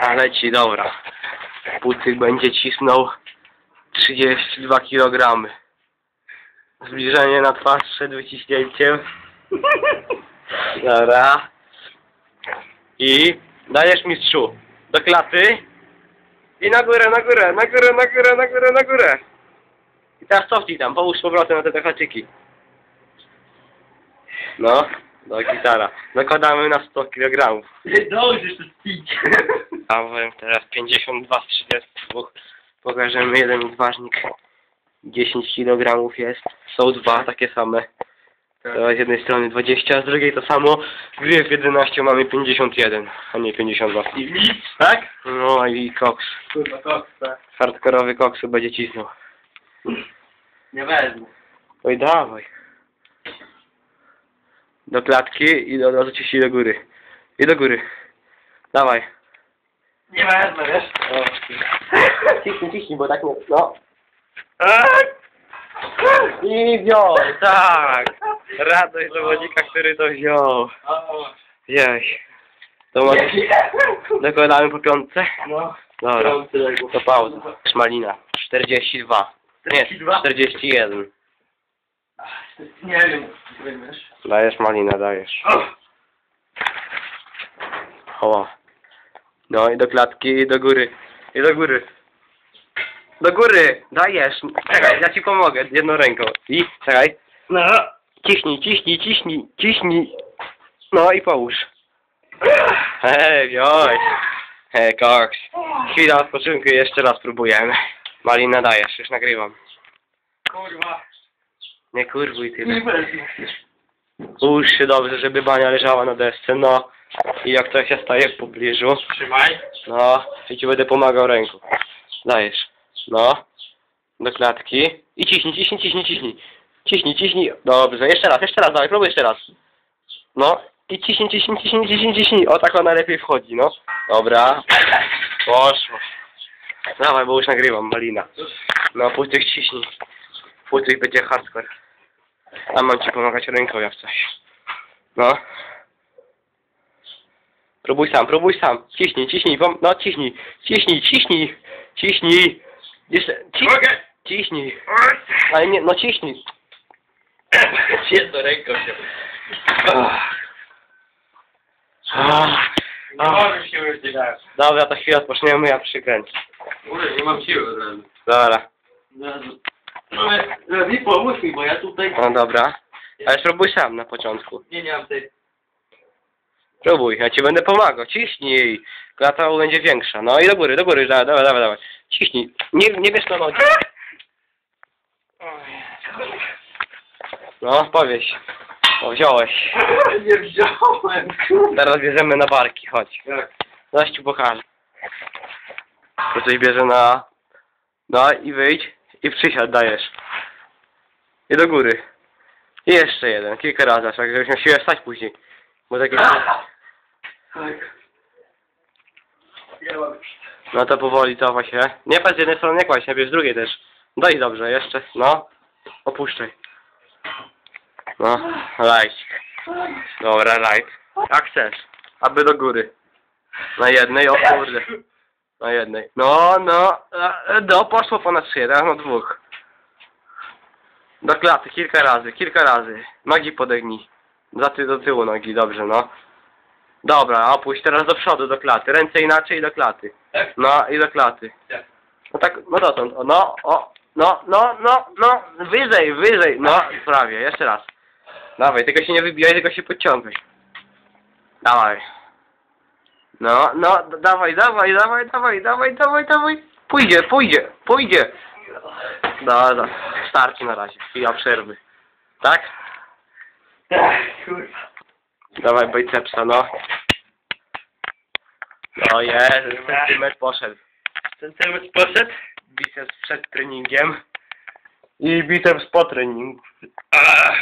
A leci, dobra. Pucyk będzie cisnął 32 kg. Zbliżenie na twarz przed wyciśnięciem. Dobra. I dajesz mistrzu do klaty. I na górę, na górę, na górę, na górę, na górę, na górę. I teraz cofnij tam, połóż z powrotem na te haczyki. No, do gitara. Nakładamy na 100 kg. Nie dążysz to spić. Dałem teraz 52 z 32. Pokażemy jeden ważnik. 10 kg jest. Są dwa takie same. To z jednej strony 20, a z drugiej to samo. Gry w 11 mamy 51, a nie 52. I nic, tak? No i koks. Kurwa, koksa. Hardkorowy koksu będzie cisnął. Nie wezmę. Oj, dawaj. Do klatki i od razu ciśnij do góry. I do góry. Dawaj. Nie wezmę, wiesz? Ciśnij, ciśnij, bo tak nie... No. I wziął, tak. Radość zawodnika, który to wziął. Jej. To może dokładamy po piątce? No. Dobra, to pauza. Szmalina. 42. Nie, 42? 41. Nie wiem, wiesz. Dajesz malina, dajesz. O. No i do klatki, i do góry. I do góry. Do góry! Dajesz! Czekaj, ja ci pomogę jedną ręką. I, czekaj. No. Ciśnij, ciśnij, ciśnij, ciśnij. No i połóż. Hej, wziąłeś. Hej, koks. Chwila odpoczynku i jeszcze raz próbujemy. Malina dajesz, już nagrywam. Kurwa. Nie kurwuj tyle. Nie. Ułóż się dobrze, żeby bania leżała na desce, no. I jak to się staje w pobliżu, Trzymaj. no, i ci będę pomagał ręką. Dajesz. No. Do klatki. I ciśnij, ciśnij, ciśnij, ciśnij. Ciśnij, ciśnij. Dobrze, jeszcze raz, jeszcze raz, dawaj, próbuj jeszcze raz. No. I ciśnij, ciśnij, ciśnij, ciśnij, ciśnij. O, tak ona lepiej wchodzi, no. Dobra. Poszło. Dawaj, bo już nagrywam, malina. No, pustyk ciśnij. Pustyk będzie hardcore. A mam ci pomagać ręką jak coś. No. Próbuj sam, próbuj sam. Ciśnij, ciśnij, pom- no ciśnij. Ciśnij, ciśnij. Ciśnij. Jeszcze, ci- Mogę? ciśnij. Ale nie, no ciśnij. Jedną ręką się. Nie możesz się dać. Dobra, to chwilę odpoczniemy, ja przykręcę. Kurde, nie mam siły. Dobra, No, mi pomóż mi, bo ja tutaj... no dobra. Ale spróbuj sam na początku. Nie, nie mam tej... Próbuj, ja ci będę pomagał. Ciśnij. Klata będzie większa. No i do góry, do góry, dawaj, dawaj, dawaj. Ciśnij. Nie, nie bierz na nogi. No, powieś. O, wziąłeś. Nie wziąłem. Teraz bierzemy na barki, chodź. Jak? Zaś ci pokażę. To coś bierze na... No i wyjdź i przysiad dajesz. I do góry. I jeszcze jeden, kilka razy, aż tak żebyś miał siłę wstać później. Bo takie... Tak. No to powoli cofa się. Nie patrz z jednej strony, nie kładź, nie bierz z drugiej też. Daj dobrze, jeszcze. No. Opuszczaj. No, lajcik. Dobra, lajk. Jak chcesz. Aby do góry. Na jednej, o kurde. Na jednej. No, no. e, No, poszło ponad trzy, teraz na dwóch. Do klaty, kilka razy, kilka razy. Nogi podegnij. Za ty do tyłu nogi, dobrze, no. Dobra, opuść teraz do przodu, do klaty. Ręce inaczej i do klaty. Tak? No i do klaty. Tak. No tak, no dotąd. O, no, o, no, no, no, no, wyżej, wyżej. No, prawie, jeszcze raz. Dawaj, tylko się nie wybijaj, tylko się podciągaj. Dawaj. No, no, dawaj, dawaj, dawaj, dawaj, dawaj, dawaj, dawaj. Pójdzie, pójdzie, pójdzie. Dobra, starczy na razie. Chwila przerwy. Tak? Tak, kurwa. Dawaj bicepsa, no. No jest, centymetr poszedł. Centymetr poszedł? Biceps przed treningiem. I biceps po treningu. Ach.